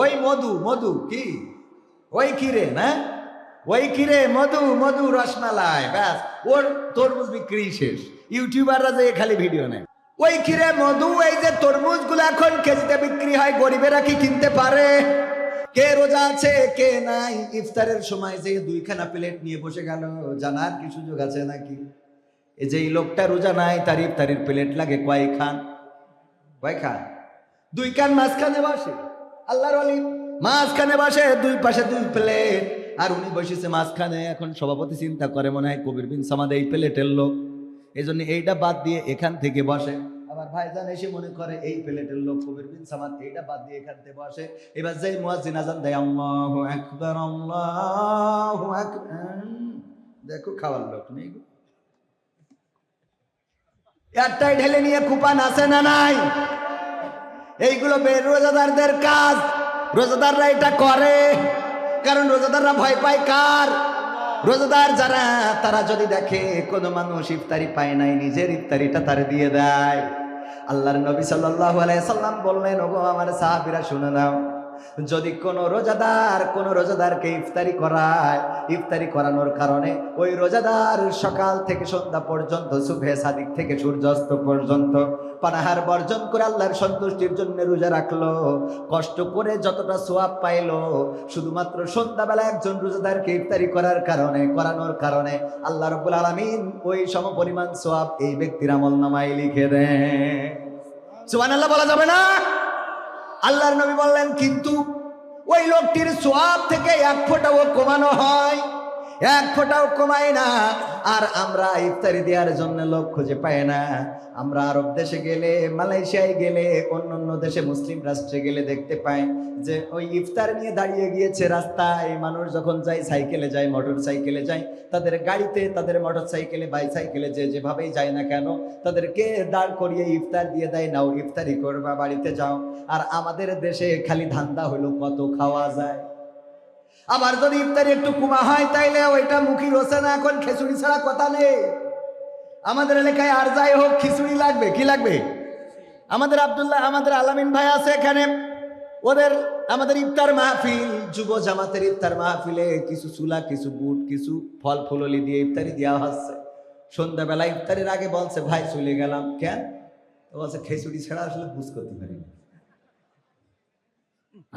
ওই মধু মধু কি? ওই কিরে না? ওই কিরে মধু মধু রসমালাই, ব্যাস। ওর তরমুজ বিক্রি শেষ। ইউটিউবাররা যে খালি ভিডিও নেয়। ওই কিরে মধু, এই যে তরমুজগুলো এখন কেজিতে বিক্রি হয়, গরিবেরা কি কিনতে পারে? কে রোজা আছে, কে নাই? ইফতারের সময় যে দুইখানা প্লেট নিয়ে বসে গেল, জানার কি সুযোগ আছে নাকি? এই যে লোকটা রোজা নাই, তার ইফতারির প্লেট লাগে কয় খান কয় খান দুই কান মাঝখানে বসে। আল্লাহর অলি মাঝখানে বসে, দুই পাশে দুই প্লেট। আর উনি বসেছে মাঝখানে, এখন সভাপতি চিন্তা করে মনে হয় কবির বিন সামাদ এই প্লেটের লোক। এই জন্য এইটা বাদ দিয়ে এখান থেকে বসে। আবার ভাইজান এসে মনে করে, এই প্লেটের লোক কবির বিন সামাদ, এইটা বাদ দিয়ে এখান থেকে বসে। এবার যেই মুয়াজ্জিন আজান দেয়, আল্লাহু আকবার, আল্লাহু দেখো, খাওয়ার লোক নেই। একটাই ঢেলে নিয়ে কুপান আছে না নাই? এইগুলো রোজাদারদের কাজ। রোজাদাররা এটা করে। কারণ রোজাদাররা ভয় পায় কার? রোজাদার যারা, তারা যদি দেখে কোনো মানুষ ইফতারি পায় নাই, নিজের ইফতারিটা তার দিয়ে দেয়। আল্লাহর নবী আলাইহি সাল্লাম বললেন, ওগো আমার সাহাবীরা, শুনে নাও। যদি কোন রোজাদার কোন রোজাদারকে ইফতারি করায়, ইফতারি করানোর কারণে ওই রোজাদার সকাল থেকে সন্ধ্যা পর্যন্ত সুভে সাদিক থেকে সূর্যাস্ত পর্যন্ত পানাহার বর্জন করে আল্লাহর সন্তুষ্টির জন্য রোজা রাখল। কষ্ট করে যতটা সোয়াব পাইলো, শুধুমাত্র সন্ধ্যাবেলা একজন রোজাদারকে ইফতারি করার কারণে, করানোর কারণে আল্লাহ রব্বুল আলমিন ওই সম পরিমাণ সোয়াব এই ব্যক্তির আমল নামায় লিখে দেয় সুবান আল্লাহ বলা যাবে না? আল্লাহর নবী বললেন, কিন্তু ওই লোকটির সোয়াব থেকে এক ফোঁটাও কমানো হয়। এক ফোঁটাও কমায় না। আর আমরা ইফতারি দেওয়ার জন্য লোক খুঁজে পাই না। আমরা আরব দেশে গেলে, মালয়েশিয়ায় গেলে, অন্য অন্য দেশে মুসলিম রাষ্ট্রে গেলে দেখতে পাই যে ওই ইফতার নিয়ে দাঁড়িয়ে গিয়েছে রাস্তায়। মানুষ যখন যায়, সাইকেলে যায়, মোটর সাইকেলে যায়, তাদের গাড়িতে, তাদের মোটর সাইকেলে, বাইসাইকেলে যে যেভাবেই যায় না কেন, তাদেরকে দাঁড় করিয়ে ইফতার দিয়ে দেয়, নাও ইফতারি করবা, বাড়িতে যাও। আর আমাদের দেশে খালি ধান্দা হলো কত খাওয়া যায়। আবার যদি ইফতারি একটু কুমা হয়, তাইলে ওইটা মুখী রোসে না, এখন খিচুড়ি ছাড়া কথা নেই। আমাদের এলাকায় আর যাই হোক, খিচুড়ি লাগবে, কি লাগবে? আমাদের আবদুল্লাহ, আমাদের আলামিন ভাই আছে এখানে। ওদের আমাদের ইফতার মাহফিল, যুব জামাতের ইফতার মাহফিলে কিছু চুলা, কিছু বুট, কিছু ফল ফুললি দিয়ে ইফতারি দেওয়া হচ্ছে। সন্ধ্যাবেলা ইফতারের আগে বলছে, ভাই, চলে গেলাম। কেন? বলছে, খিচুড়ি ছাড়া আসলে বুঝ করতে পারি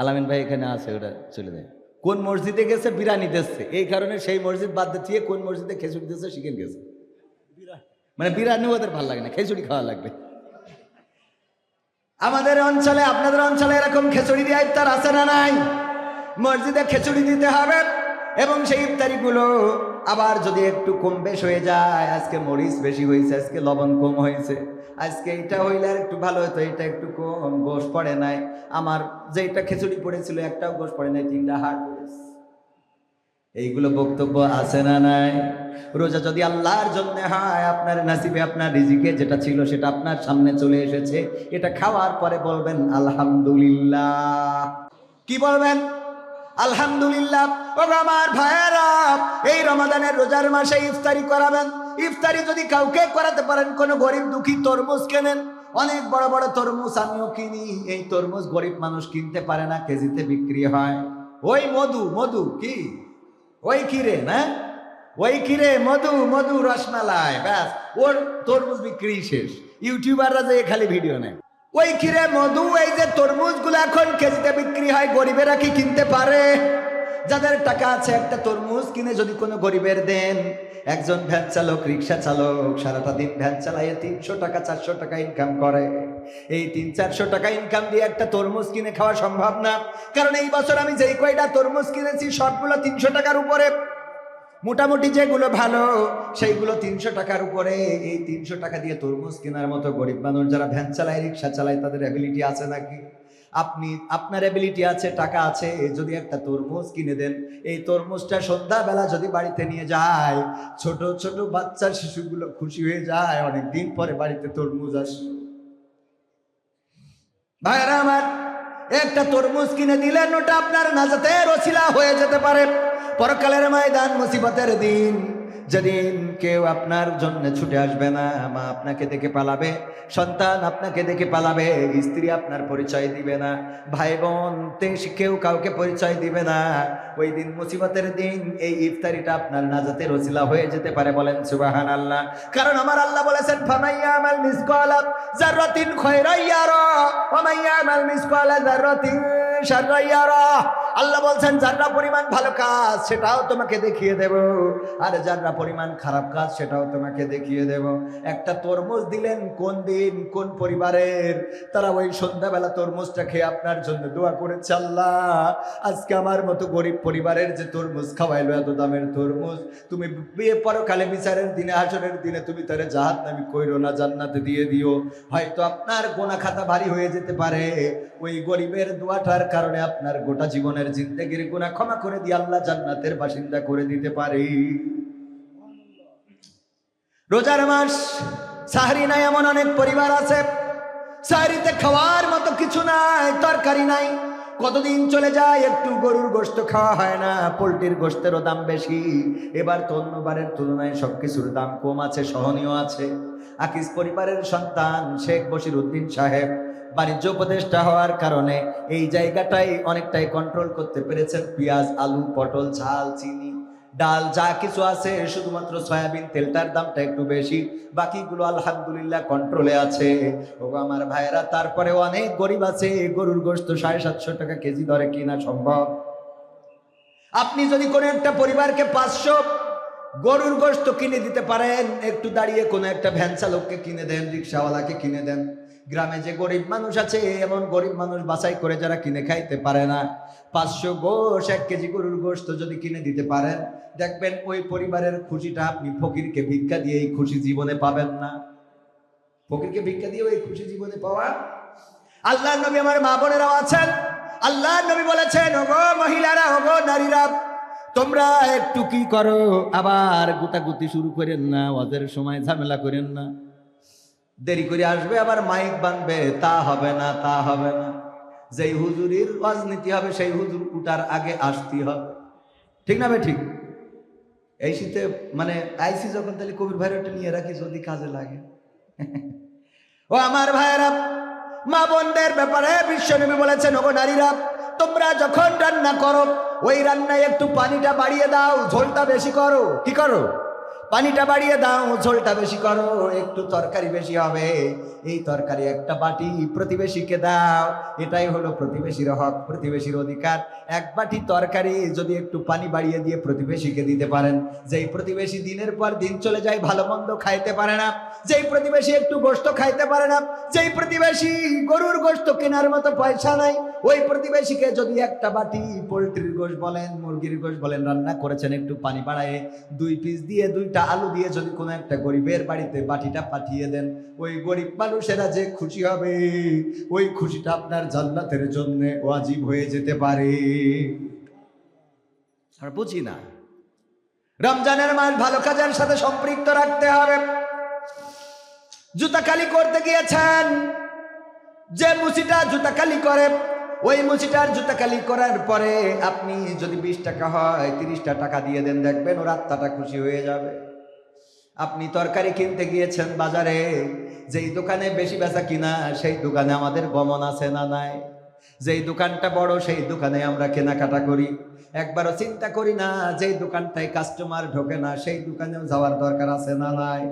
আলামিন ভাই এখানে আছে, ওটা চলে যায়। কোন মসজিদে গেছে? বিরানি দিচ্ছে। এই কারণে সেই মসজিদ বাদ দিয়ে কোন মসজিদে খেচুড়ি দিচ্ছে শিখে গেছে। মানে বিরানি ওদের ভালো লাগে না খেচুড়ি খাওয়া লাগবে। আমাদের অঞ্চলে, আপনাদের অঞ্চলে এরকম খেচুড়ি দিয়ে ইফতার আছে না নাই? মসজিদে খেচুড়ি দিতে হবে এবং সেই ইফতারিগুলো আবার যদি একটু কম বেশ হয়ে যায়, আজকে মরিচ বেশি হয়েছে, আজকে লবণ কম হয়েছে। আজকে এটা হইলে আর একটু ভালো হতো, এটা একটু কম, গোশ পড়ে নাই। আমার যেটা খিচুড়ি পড়েছিল, একটাও গোশ পড়ে নাই, তিনটা হাট এইগুলো বক্তব্য আছে না নাই? রোজা যদি আল্লাহর জন্য হয়, আপনার নাসিবে, আপনার রিজিকে যেটা ছিল, সেটা আপনার সামনে চলে এসেছে। এটা খাওয়ার পরে বলবেন, আলহামদুলিল্লাহ। কি বলবেন? আলহামদুলিল্লাহ। ও আমার ভাইয়েরা, এই রমাদানের রোজার মাসে ইফতারি করাবেন। ইফতারি যদি কাউকে করাতে পারেন, কোনো গরিব দুঃখী তরমুজ কেনেন? অনেক বড় বড় তরমুজ আমিও কিনি। এই তরমুজ গরিব মানুষ কিনতে পারে না, কেজিতে বিক্রি হয়। ওই মধু মধু কি? ওই কিরে না ওই কিরে, মধু মধু রসমালাই, ব্যাস। ওর তরমুজ বিক্রি শেষ। ইউটিউবাররা যে খালি ভিডিও নেয়। ওই কিরে, মধু, এই যে তরমুজগুলো এখন কেজিতে বিক্রি হয়, গরিবেরা কি কিনতে পারে? যাদের টাকা আছে, একটা তরমুজ কিনে যদি কোনো গরিবের দেন, একজন ভ্যান চালক, রিক্সা চালক সারাটা দিন ভ্যান চালাইয়ে তিনশো টাকা, চারশো টাকা ইনকাম করে। এই তিন, চারশো টাকা ইনকাম দিয়ে একটা তরমুজ কিনে খাওয়া সম্ভব না। কারণ এই বছর আমি যেই কয়টা তরমুজ কিনেছি, সবগুলো তিনশো টাকার উপরে। মোটামুটি যেগুলো ভালো, সেইগুলো তিনশো টাকার উপরে। এই তিনশো টাকা দিয়ে তরমুজ কেনার মতো গরিব মানুষ যারা ভ্যান চালায়, রিক্সা চালায়, তাদের অ্যাবিলিটি আছে নাকি? আপনি, আপনার অ্যাবিলিটি আছে, টাকা আছে যদি একটা তরমুজ কিনে দেন, এই তরমুজটা সন্ধ্যাবেলা যদি বাড়িতে নিয়ে যায়, ছোট ছোট বাচ্চা শিশুগুলো খুশি হয়ে যায় অনেক দিন পরে বাড়িতে তরমুজ আসে। ভাইরা আমার, একটা তরমুজ কিনে দিলেন, ওটা আপনার নাজাতের ওসিলা হয়ে যেতে পারে। পরকালের ময়দান, মুসিবতের দিন। যেদিন কেউ আপনার জন্য ছুটে আসবে না, মা আপনাকে দেখে পালাবে, সন্তান আপনাকে দেখে পালাবে, স্ত্রী আপনার পরিচয় দিবে না ভাই বোন কেউ কাউকে পরিচয় দিবে না। ওই দিন মুসিবতের দিন, এই ইফতারিটা আপনার নাজাতের ওসিলা হয়ে যেতে পারে বলেন সুবাহান আল্লাহ কারণ আমার আল্লাহ বলেছেন ফামাইয়া আল্লাহ বলছেন, যারা পরিমাণ ভালো কাজ, সেটাও তোমাকে দেখিয়ে দেব। আর যারা পরিমাণ খারাপ কাজ, সেটাও তোমাকে দেখিয়ে দেব। একটা তরমুজ দিলেন, কোন দিন, কোন পরিবারের? তারা ওই সন্ধ্যাবেলা তরমুজটা খেয়ে আপনার জন্য দোয়া করেছে, আল্লাহ, আজকে আমার মতো গরিব পরিবারের যে তরমুজ খাওয়াইলো, এত দামের তরমুজ, তুমি বিয়ে পরকালে বিচারের দিনে হাসরের দিনে, তুমি তারে জাহাত নামি কইরো না, জান্নাতে দিয়ে দিও। হয়তো আপনার গোনা খাতা ভারী হয়ে যেতে পারে। ওই গরিবের দোয়াটার কারণে আপনার গোটা জীবনের জিন্দগির গুণা ক্ষমা করে দিয়ে আল্লাহ জান্নাতের বাসিন্দা করে দিতে পারে। রোজার মাস, সাহারি নাই, এমন অনেক পরিবার আছে। সাহারিতে খাওয়ার মতো কিছু নাই, তরকারি নাই। কতদিন চলে যায়, একটু গরুর গোস্ত খাওয়া হয় না, পোলট্রির গোস্তেরও দাম বেশি। এবার তো অন্যবারের তুলনায় সবকিছুর দাম কম আছে, সহনীয় আছে। আকিস পরিবারের সন্তান, শেখ বশির উদ্দিন সাহেব। বাণিজ্য উপদেষ্টা হওয়ার কারণে এই জায়গাটাই অনেকটাই কন্ট্রোল করতে পেরেছেন। পেঁয়াজ, আলু, পটল, ঝাল, চিনি, ডাল, যা কিছু আছে, শুধুমাত্র সয়াবিন তেলটার দামটা একটু বেশি। বাকিগুলো আলহামদুলিল্লাহ কন্ট্রোলে আছে। ও আমার ভাইয়েরা, তারপরে অনেক গরিব আছে গরুর গোস্ত সাড়ে সাতশো টাকা কেজি দরে কিনা সম্ভব? আপনি যদি কোনো একটা পরিবারকে পাঁচশো গরুর গোস্ত কিনে দিতে পারেন, একটু দাঁড়িয়ে কোনো একটা ভ্যান চালককে কিনে দেন, রিক্সাওয়ালাকে কিনে দেন। গ্রামে যে গরিব মানুষ আছে, এমন গরিব মানুষ বাছাই করে যারা কিনে খাইতে পারে না। পাঁচশো গোশ, এক কেজি গরুর গোস্ত যদি কিনে দিতে পারেন, দেখবেন ওই পরিবারের খুশিটা আপনি ফকিরকে ভিক্ষা দিয়ে এই খুশি জীবনে পাবেন না। ফকিরকে ভিক্ষা দিয়ে ওই খুশি জীবনে পাওয়া? আল্লাহ নবী আমার মা বোনেরাও আছেন। আল্লাহ নবী বলেছেন, ওগো মহিলারা, ওগো নারীরা, তোমরা একটু কি করো? আবার গুতাগুতি শুরু করেন না ওদের সময় ঝামেলা করেন না। দেরি করে আসবে, আবার মাইক বানবে, তা হবে না, তা হবে না। যেই হুজুরির রাজনীতি হবে, সেই হুজুর উঠার আগে আসতে হবে। ঠিক না ভাই, ঠিক? এই শীতে মানে আইসি যখন, তাহলে কবির ভাইরাটা নিয়ে রাখি, যদি কাজে লাগে। ও আমার ভাইয়েরা, মা বোনদের ব্যাপারে বিশ্বনবী বলেছেন, ওগো নারীরা, তোমরা যখন রান্না করো, ওই রান্নায় একটু পানিটা বাড়িয়ে দাও, ঝোলটা বেশি করো। কি করো? পানিটা বাড়িয়ে দাও, ঝোলটা বেশি করো, একটু তরকারি বেশি হবে। এই তরকারি একটা বাটি প্রতিবেশীকে দাও, এটাই হলো প্রতিবেশীর হক, প্রতিবেশীর অধিকার। এক বাটি তরকারি যদি একটু পানি বাড়িয়ে দিয়ে প্রতিবেশীকে দিতে পারেন, যেই প্রতিবেশী দিনের পর দিন চলে যায়, ভালো মন্দ খাইতে পারে না। যেই প্রতিবেশী একটু গোস্ত খাইতে পারে না, যেই প্রতিবেশী গরুর গোস্ত কেনার মতো পয়সা নাই ওই প্রতিবেশীকে যদি একটা বাটি পোলট্রির গোশ বলেন, মুরগির গোশ বলেন, রান্না করেছেন একটু পানি বাড়ায়, দুই পিস দিয়ে, দুইটা আলু দিয়ে যদি কোনো একটা গরিবের বাড়িতে বাটিটা পাঠিয়ে দেন, ওই গরিব মানুষেরা যে খুশি হবে, ওই খুশিটা আপনার জান্নাতের জন্য ওয়াজিব হয়ে যেতে পারে। আর বুঝি না। রমজানের মাস ভালো কাজের সাথে সম্পৃক্ত রাখতে হবে। জুতা কালি করতে গিয়েছেন, যে মুসিটা জুতা কালি করে ওই মুচিটার জুতা কালি করার পরে আপনি যদি বিশ টাকা হয়, তিরিশটা টাকা দিয়ে দেন, দেখবেন ওর আত্মাটা খুশি হয়ে যাবে। আপনি তরকারি কিনতে গিয়েছেন বাজারে, যেই দোকানে বেশি বেচা কিনা, সেই দোকানে আমাদের গমন আছে না নাই? যেই দোকানটা বড়, সেই দোকানে আমরা কেনাকাটা করি। একবারও চিন্তা করি না, যেই দোকানটায় কাস্টমার ঢোকে না, সেই দোকানেও যাওয়ার দরকার আছে না নাই?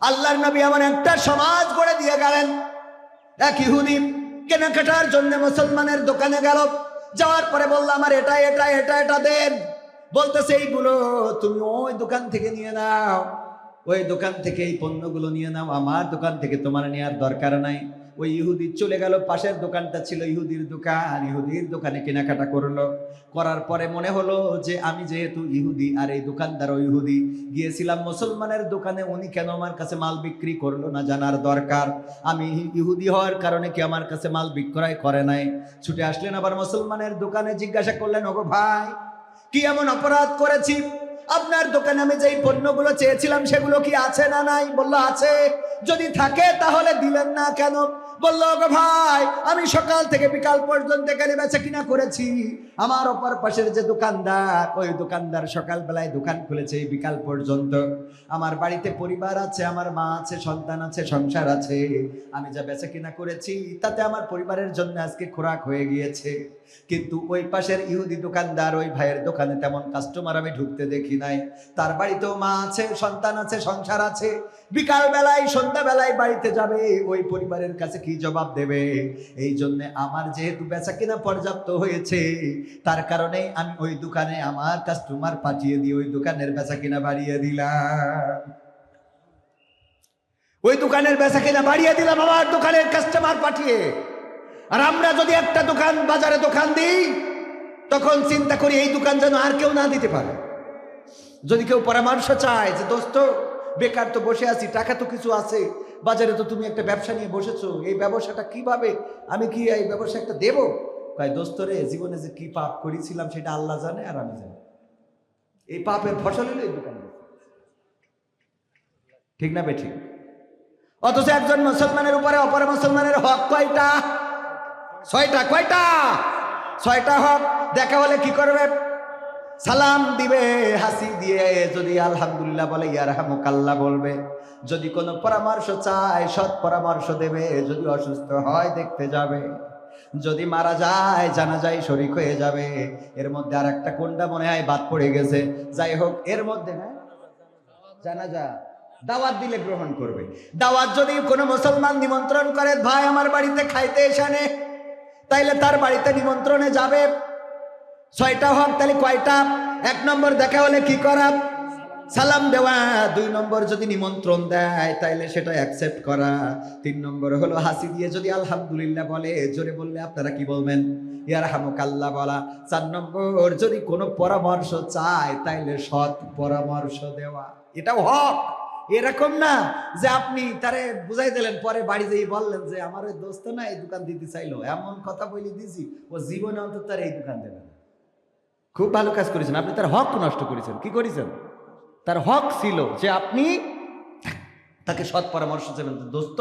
আল্লাহর নবী এমন একটা সমাজ গড়ে দিয়ে গেলেন। এক ইহুদি কেনাকাটার জন্য মুসলমানের দোকানে গেল। যাওয়ার পরে বলল, আমার এটা এটা এটা এটা দেন। বলতেছে, এইগুলো তুমি ওই দোকান থেকে নিয়ে নাও। ওই দোকান থেকে এই পণ্যগুলো নিয়ে নাও। আমার দোকান থেকে তোমার নেওয়ার দরকার নাই। ওই ইহুদি চলে গেল, পাশের দোকানটা ছিল ইহুদির দোকান ইহুদির দোকানে কেনাকাটা করল। করার পরে মনে হলো যে আমি যেহেতু ইহুদি, আর এই দোকানদারও ইহুদি, গিয়েছিলাম মুসলমানের দোকানে, উনি কেন আমার কাছে মাল বিক্রি করল না জানার দরকার? আমি ইহুদি হওয়ার কারণে কি আমার কাছে মাল বিক্রয় করে নাই? ছুটে আসলেন আবার মুসলমানের দোকানে, জিজ্ঞাসা করলেন, ওগো ভাই, কি এমন অপরাধ করেছি? আপনার দোকানে আমি যেই পণ্যগুলো চেয়েছিলাম, সেগুলো কি আছে না নাই? বলল, আছে। যদি থাকে তাহলে দিলেন না কেন? বলল গো ভাই, আমি সকাল থেকে বিকাল পর্যন্ত এখানে বেচা কিনা করেছি। আমার অপর পাশের যে দোকানদার, ওই দোকানদার সকাল বেলায় দোকান খুলেছে বিকাল পর্যন্ত। আমার বাড়িতে পরিবার আছে, আমার মা আছে, সন্তান আছে, সংসার আছে। আমি যা বেচা কিনা করেছি, তাতে আমার পরিবারের জন্য আজকে খোরাক হয়ে গিয়েছে। কিন্তু ওই পাশের ইহুদি দোকানদার, ওই ভাইয়ের দোকানে তেমন কাস্টমার আমি ঢুকতে দেখি নাই। তার বাড়িতেও মা আছে, সন্তান আছে, সংসার আছে। বিকাল বেলায় সন্ধ্যা বেলায় বাড়িতে যাবে, ওই পরিবারের কাছে কি জবাব দেবে? এই জন্য আমার যেহেতু বেচা কিনা পর্যাপ্ত হয়েছে, তার কারণে আমি ওই দোকানে আমার কাস্টমার পাঠিয়ে দিয়ে ওই দোকানের বেচা কিনা বাড়িয়ে দিলাম। ওই দোকানের বেচা কিনা বাড়িয়ে দিলাম আমার দোকানের কাস্টমার পাঠিয়ে। আর আমরা যদি একটা দোকান বাজারে দোকান দিই, তখন চিন্তা করি এই দোকান যেন আর কেউ না দিতে পারে। যদি কেউ পরামর্শ চায় যে, দোস্ত, বেকার তো বসে আছি, টাকা তো কিছু আছে বাজারে তো তুমি একটা ব্যবসা নিয়ে বসেছো, এই ব্যবসাটা কীভাবে? আমি কি এই ব্যবসা একটা দেবো? তাই দোস্ত রে, জীবনে যে কি পাপ করেছিলাম সেটা আল্লাহ জানে আর আমি জানি। এই পাপের ফসল হলো এই দোকানে ঠিক না বেঠিক? অথচ একজন মুসলমানের উপরে অপর মুসলমানের হক কয়টা? ছয়টা কয়টা? ছয়টা হক, দেখা হলে কি করবে? সালাম দিবে, হাসি দিয়ে যদি আলহামদুলিল্লাহ বলে ইয়ারহামুকাল্লাহ বলবে। যদি কোনো পরামর্শ চায়, সৎ পরামর্শ দেবে, যদি অসুস্থ হয়, দেখতে যাবে। যদি মারা যায় জানা যায় শরিক হয়ে যাবে। এর মধ্যে আর একটা কোনটা মনে হয়? বাদ পড়ে গেছে। যাই হোক, এর মধ্যে হ্যাঁ জানা যা দাওয়াত দিলে গ্রহণ করবে। দাওয়াত যদি কোনো মুসলমান নিমন্ত্রণ করে, ভাই, আমার বাড়িতে খাইতে এসানে তাইলে তার বাড়িতে নিমন্ত্রণে যাবে। ছয়টা হক, তাহলে কয়টা? এক নম্বর দেখা হলে কি করা? সালাম দেওয়া। দুই নম্বর যদি নিমন্ত্রণ দেয়, তাইলে সেটা অ্যাকসেপ্ট করা। তিন নম্বর হলো হাসি দিয়ে যদি আলহামদুলিল্লাহ বলে, জোরে বললে আপনারা কি বলবেন? ইয়ার হামুকাল্লাহ বলা। চার নম্বর, যদি কোনো পরামর্শ চায়, তাইলে সৎ পরামর্শ দেওয়া। এটাও হক। এরকম না যে আপনি তারে বুঝাই দিলেন, পরে বাড়ি যেয়ে বললেন যে, আমার ওই দোস্ত না এই দোকান দিতে চাইলো। এমন কথা বলে দিছি। ও জীবনে অন্তত তার এই দোকান দেবে না। খুব ভালো কাজ করেছেন। আপনি তার হক নষ্ট করেছেন। কি করেছেন? তার হক ছিল যে আপনি তাকে সৎ পরামর্শ দেবেন। দোস্ত,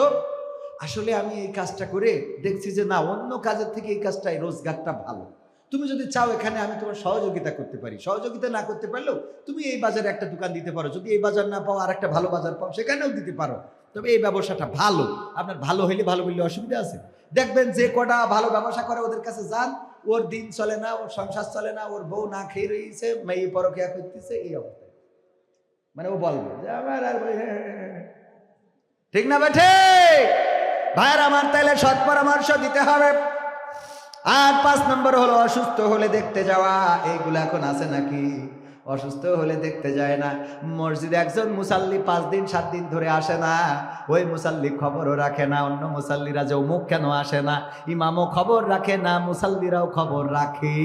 আসলে আমি এই কাজটা করে দেখছি যে না, অন্য কাজের থেকে এই কাজটাই রোজগারটা ভালো। তুমি যদি চাও এখানে আমি তোমার সহযোগিতা করতে পারি। সহযোগিতা না করতে পারলেও তুমি এই বাজারে একটা দোকান দিতে পারো। যদি এই বাজার না পাও আর একটা ভালো বাজার পাও, সেখানেও দিতে পারো। তবে এই ব্যবসাটা ভালো। আপনার ভালো হইলে ভালো বললে অসুবিধা আছে। দেখবেন যে কটা ভালো ব্যবসা করে ওদের কাছে যান ওর দিন চলে না, ওর সংসার চলে না, ওর বউ না খেয়ে রয়েছে, মেয়ে পরকিয়া করতেছে, এই অবস্থায় মানে ও বলবে যে, আমার আর। ঠিক না বেঠে? ভাইয়ের আমার তাইলে সৎ পরামর্শ দিতে হবে। আর পাঁচ নম্বর হলো, অসুস্থ হলে দেখতে যাওয়া, এইগুলো এখন আছে নাকি? অসুস্থ হলে দেখতে যায় না। মসজিদে একজন মুসাল্লি পাঁচ দিন, সাত দিন ধরে আসে না। ওই মুসাল্লি খবরও রাখে না, অন্য মুসাল্লিরা যে অমুক কেন আসে না? ইমামও খবর রাখে না, মুসাল্লিরাও খবর রাখে।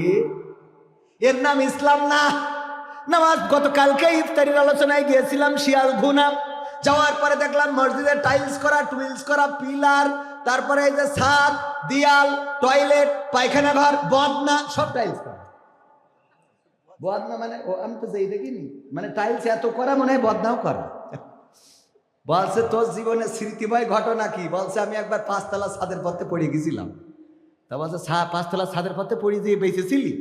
এর নাম ইসলাম না। নামাজ গতকালকে ইফতারির আলোচনায় গিয়েছিলাম শিয়াল ঘুনা। যাওয়ার পরে দেখলাম মসজিদে টাইলস করা, টুইলস করা, পিলার, তারপরে এই যে ছাদ, দিয়াল, টয়লেট, পায়খানা ঘর, বদনা, সব টাইলস করা। বদনা মানে ও, আমি তো যেই দেখিনি। মানে টাইলস এত করা, মনে হয় বদনাও করা। বলছে, তোর জীবনে স্মৃতিময় ঘটনা কি? বলছে, আমি একবার পাঁচতলা ছাদের পথে পড়ে গেছিলাম। তা বলছে পাঁচতলা ছাদের পথে পড়ে দিয়ে বেঁচেছিলি?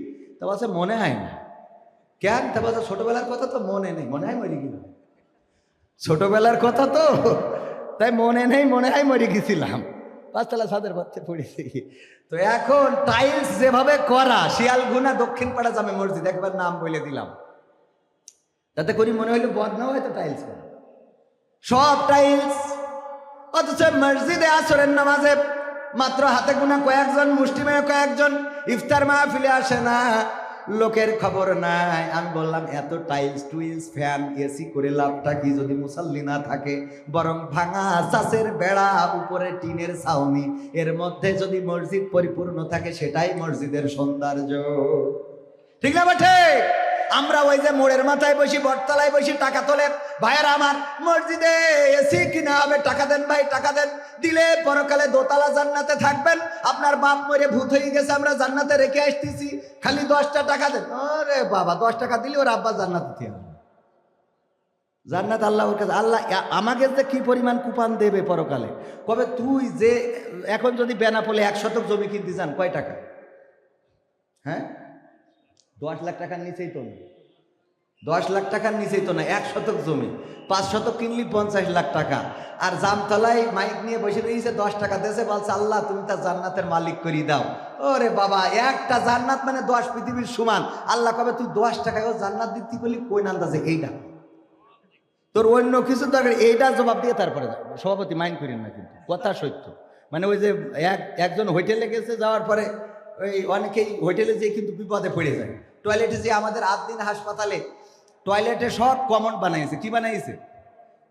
তা বলছে, মনে হয় না। কেন? তা বলছে, ছোটবেলার কথা তো মনে নেই। মনে হয় মরে গেলাম। ছোটবেলার কথা তো? তাই মনে নেই, মনে হয় মরে গেছিলাম। পাঁচতলা ছাদের পথে পড়েছি তো এখন টাইলস যেভাবে করা শিয়ালগুনা দক্ষিণ পাড়া জামে মসজিদ, একবার নাম বলে দিলাম। তাতে করি মনে হইল বদনাও হয়তো টাইলস সব টাইলস অথচ মসজিদে আসরের নামাজে মাত্র হাতে গুনা কয়েকজন, মুষ্টিমেয় কয়েকজন, ইফতার মাহফিলে আসে না। লোকের খবর নাই। আমি বললাম, এত টাইলস টুইলস ফ্যান এসি করে লাভটা কি যদি মুসাল্লি না থাকে? বরং ভাঙা চাষের বেড়া, উপরে টিনের ছাউনি, এর মধ্যে যদি মসজিদ পরিপূর্ণ থাকে, সেটাই মসজিদের সৌন্দর্য। ঠিক না বাঠে আমরা ওই যে মোড়ের মাথায় বসি, বটতলায় বসি, টাকা তোলে। ভাইয়ের আমার, মসজিদে এসি কিনা হবে? টাকা দেন ভাই, টাকা দেন। দিলে পরকালে দোতলা জান্নাতে থাকবেন। আপনার বাপ মরে ভূত হয়ে গেছে, আমরা জান্নাতে রেখে আসতেছি। খালি দশটা টাকা দেন। আরে বাবা, দশ টাকা দিলে ওর আব্বা জান্নাত দিয়ে আসবে। জান্নাত আল্লাহ ওর কাছে, আল্লাহ আমাকে যে কি পরিমাণ কুপান দেবে পরকালে? কবে তুই যে, এখন যদি বেনাপোলে এক শতক জমি কিনতে চান কয় টাকা? হ্যাঁ? দশ লাখ টাকার নিচেই তো না দশ লাখ টাকার নিচেই তো না এক শতক জমি। পাঁচ শতক কিনলি পঞ্চাশ লাখ টাকা। আর জামতলায় মাইক নিয়ে বসে রয়েছে, দশ টাকা দেশে বলছে, আল্লাহ, তুমি তার জান্নাতের মালিক করি দাও। ওরে বাবা, একটা জান্নাত মানে দশ পৃথিবীর সমান। আল্লাহ কবে, তুই দশ টাকায় জান্নাত দিতে বলি কই নান্দাজে এইটা তোর অন্য কিছু দরকার এইটা জবাব দিয়ে তারপরে সভাপতি, মাইন্ড করেন না কিন্তু, কথা সত্য। মানে ওই যে এক, একজন হোটেলে গেছে, যাওয়ার পরে ওই অনেকেই হোটেলে যেয়ে কিন্তু বিপদে পড়ে যায়। টয়লেটে যে আমাদের আটদিন হাসপাতালে টয়লেটে সব কমন বানাইছে। কি বানাইছে?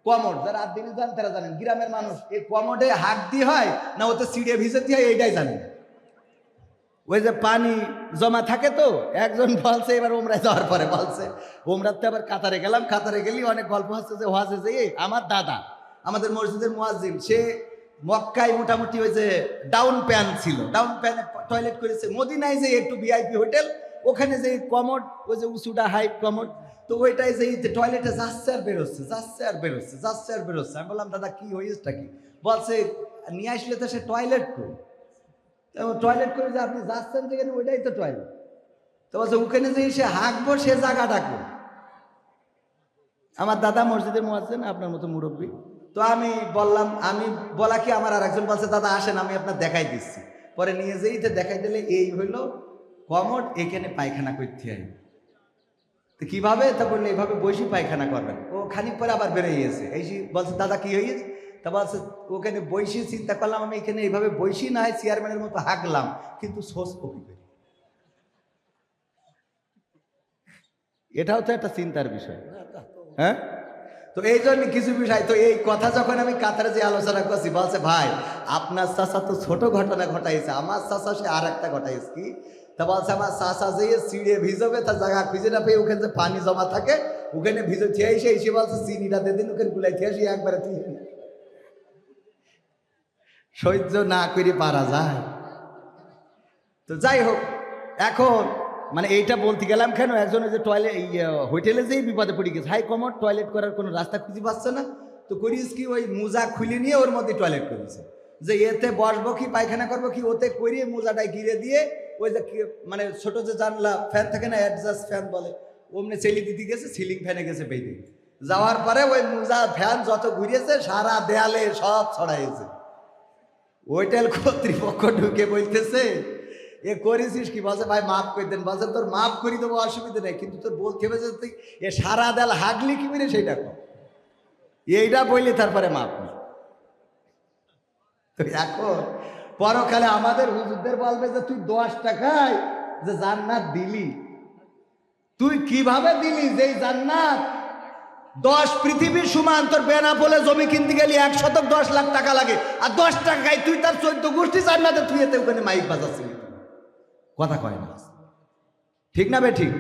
কমোড। যারা আটদিনে যান তারা জানেন গ্রামের মানুষ। এই কমোডে হাত দিয়ে হয় না ওতে সিঁড়ে ভিজে দিয়ে হয়, এইটাই জানেন ওই যে পানি জমা থাকে তো, একজন বলছে, এবার ওমরায় যাওয়ার পরে বলছে ওমরাতে আবার কাতারে গেলাম, কাতারে গেলি অনেক গল্প হচ্ছে যে, ওয়াজে যে আমার দাদা, আমাদের মসজিদের মুয়াজ্জিম সে মক্কায় মোটামুটি ওই যে ডাউন প্যান ছিল। ডাউন প্যানে টয়লেট করেছে। মদিনায় যে একটু ভিআইপি হোটেল ওখানে যে কমোড, ওই যে উঁচুটা হাইট কমোড, তো ওইটাই যে টয়লেটে যাচ্ছে আর বেরোচ্ছে, যাচ্ছে আর বেরোচ্ছে, যাচ্ছে আর বেরোচ্ছে। আমি বললাম, দাদা, কি হয়েছেটা কি? বলছে, নিয়ে আসলে তো সে টয়লেট করি টয়লেট করে যে আপনি যাচ্ছেন যেখানে ওইটাই তো টয়লেট তো বলছে, ওখানে যে সে হাঁকবো, সে জায়গা ডাকবো আমার দাদা মসজিদের মোয়াজ্জেন, আপনার মতো মুরব্বী। তো আমি বললাম, আমি বলা কি, আমার আর একজন বলছে, দাদা, আসেন, আমি আপনার দেখাই দিচ্ছি। পরে নিয়ে যেই দেখাই দিলে, এই হইল কমট এখানে পায়খানা করতে হয়। তো কীভাবে? তা বললে এইভাবে বসি পায়খানা করবেন। ও খানিক পরে আবার বেরিয়ে গেছে। এই যে বলছে, দাদা, কি হয়েছে? তা বলছে, ওখানে বইসি চিন্তা করলাম, আমি এখানে এইভাবে বইসি না হয় চেয়ারম্যানের মতো হাঁকলাম, কিন্তু সোস কপি করি এটাও তো একটা চিন্তার বিষয়। হ্যাঁ? তো এই জন্য কিছু বিষয়, তো এই কথা যখন আমি কাতারে যে আলোচনা করছি, বলছে, ভাই, আপনার চাষা তো ছোট ঘটনা ঘটাইছে, আমার চাষা সে আর একটা ঘটাইছে, কি? তা বলছে আমার চাষা যে সিঁড়ে ভিজবে তার জায়গা খুঁজে না পেয়ে ওখানে পানি জমা থাকে ওখানে ভিজে খেয়ে এসে বলছে চিনিটা দিন ওখানে গুলাই খেয়ে এসে একবারে তুই সহ্য না করে পারা যায় তো যাই হোক এখন মানে এইটা বলতে গেলাম কেন একজন যে টয়লেট হোটেলে যেই বিপদে পড়ে গেছে হাই কমর টয়লেট করার কোনো রাস্তা খুঁজে পাচ্ছে না তো করিস কি ওই মোজা খুলে নিয়ে ওর মধ্যে টয়লেট করেছে যে এতে বসবো কি পায়খানা করব কি ওতে করিয়ে মোজাটাই গিরে দিয়ে ওই যে মানে ছোট যে জানলা ফ্যান থাকে না অ্যাডজাস্ট ফ্যান বলে, অমনি চেলি দিতে গেছে, সিলিং ফ্যানে গেছে বেঁধে। যাওয়ার পরে ওই মোজা ফ্যান যত ঘুরিয়েছে, সারা দেয়ালে সব ছড়াইছে। হোটেল কর্তৃপক্ষ ঢুকে বলতেছে, এ করেছিস কি? বলছে, ভাই, মাফ করে দেন। বলছে, তোর মাফ করি দেবো, অসুবিধা নেই, কিন্তু তোর বলতে হবে যে তুই এ সারা দেল হাগলি কি মেরে সেইটা কর। এইটা বললে তারপরে নেই। তো এখন পরকালে আমাদের হুজুরদের বলবে যে, তুই দশ টাকায় যে জান্নাত দিলি, তুই কীভাবে দিলি যেই জান্নাত? দশ পৃথিবীর সমান, তোর বলে জমি কিনতে গেলি এক শতক দশ লাখ টাকা লাগে। আর দশ টাকায় তুই তার চোদ্দ গোষ্ঠী জান্নাতে তুই এতে ওখানে মাইক বাজাচ্ছিলি কথা কয় না। ঠিক না বে ঠিক?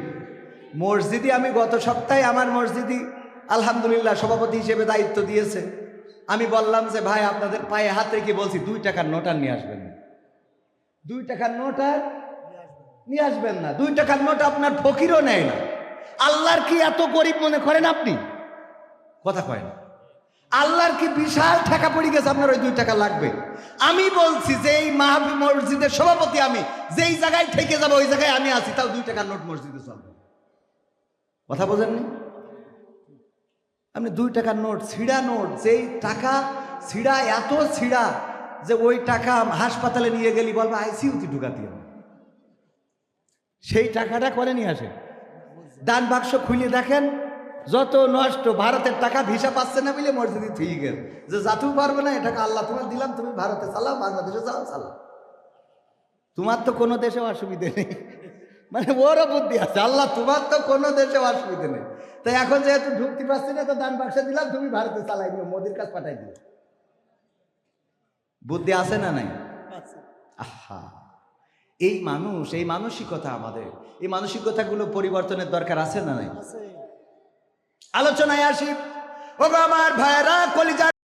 মসজিদে আমি গত সপ্তাহে আমার মসজিদে আলহামদুলিল্লাহ সভাপতি হিসেবে দায়িত্ব দিয়েছে। আমি বললাম যে, ভাই, আপনাদের পায়ে হাত রেখে বলছি, দুই টাকার নোট আর নিয়ে আসবেন না। দুই টাকার নোট আর নিয়ে আসবেন না। দুই টাকার নোট আপনার ফকিরও নেয় না। আল্লাহর কি এত গরিব মনে করেন আপনি? কথা কয় না। আল্লাহর কি বিশাল টাকা পড়ে গেছে আপনার ওই দুই টাকা লাগবে? আমি বলছি যে, এই মাহবি মসজিদের সভাপতি আমি, যেই জায়গায় থেকে যাব, ওই জায়গায় আমি আছি, তাও দুই টাকার নোট মসজিদে চলবে। কথা বোঝেননি? আপনি দুই টাকার নোট, ছিঁড়া নোট, যেই টাকা, ছিঁড়া, এত ছিঁড়া যে ওই টাকা হাসপাতালে নিয়ে গেলি বলবে আইসিউতে ঢুকাতে হবে সেই টাকাটা করে নিয়ে আসে। দান বাক্স খুলে দেখেন, যত নষ্ট, ভারতের টাকা ভিসা পাচ্ছে না বলে মসজিদে ঠিক গেছে যে যাতেও পারবে না, এটাকে আল্লাহ তোমার দিলাম, তুমি ভারতে চালাও, বাংলাদেশে চালাও চালাও। তোমার তো কোনো দেশে অসুবিধে নেই। মানে ওরও বুদ্ধি আছে, আল্লাহ তোমার তো কোনো দেশে অসুবিধে নেই। তাই এখন যেহেতু ঢুকতে পারছি না তো দান বাক্সে দিলাম তুমি ভারতে চালাই নিও মোদির কাছে পাঠাই দিও। বুদ্ধি আছে না নাই? আহা এই মানুষ এই মানসিকতা আমাদের এই মানসিকতাগুলো পরিবর্তনের দরকার আছে না নাই? আলোচনায় আসি ও আমার ভাইরা কলিজার